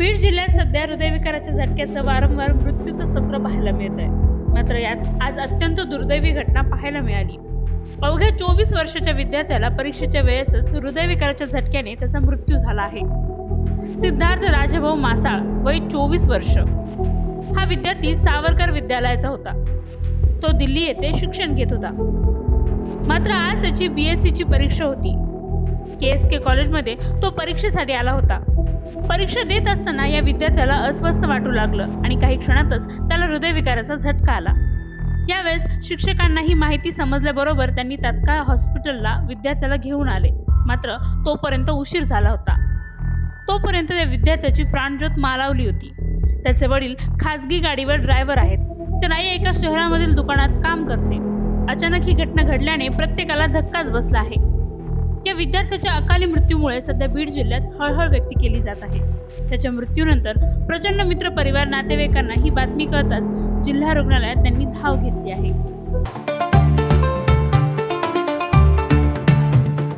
बीड जिल्ह्यात सध्या हृदयविकाराच्या झटक्याचं वारंवार मृत्यूचं सत्र पाहायला मिळत आहे मात्र यात आज अत्यंत दुर्दैवी घटना पाहायला मिळाली. अवघ्या चोवीस वर्षाच्या विद्यार्थ्याला परीक्षेच्या वेळेसच हृदयविकाराच्या झटक्याने त्याचा मृत्यू झाला आहे. सिद्धार्थ राजभाऊ मासाळ वय चोवीस वर्ष. हा विद्यार्थी सावरकर विद्यालयाचा होता. तो दिल्ली येथे शिक्षण घेत होता. मात्र आज त्याची बी एस सीची परीक्षा होती. के एस के कॉलेजमध्ये तो परीक्षेसाठी आला होता. परीक्षा देत असताना या विद्यार्थ्याला अस्वस्थ वाटू लागलं आणि काही क्षणातच त्याला हृदयविकाराचा झटका आला. यावेळेस शिक्षकांना ही माहिती समजल्याबरोबर त्यांनी तात्काळ हॉस्पिटलला विद्यार्थ्याला घेऊन आले. मात्र तोपर्यंत उशीर झाला होता. तोपर्यंत त्या विद्यार्थ्याची प्राणज्योत मालावली होती. त्याचे वडील खाजगी गाडीवर ड्रायव्हर आहेत. ते नाही एका शहरामधील दुकानात काम करते. अचानक ही घटना घडल्याने प्रत्येकाला धक्काच बसला आहे. या विद्यार्थ्याच्या अकाली मृत्यूमुळे सध्या बीड जिल्ह्यात हळहळ व्यक्त केली जात आहे. त्याच्या मृत्यूनंतर प्रचंड मित्र परिवार नातेवाईकांना ही बातमी कळताच जिल्हा रुग्णालयात त्यांनी धाव घेतली आहे.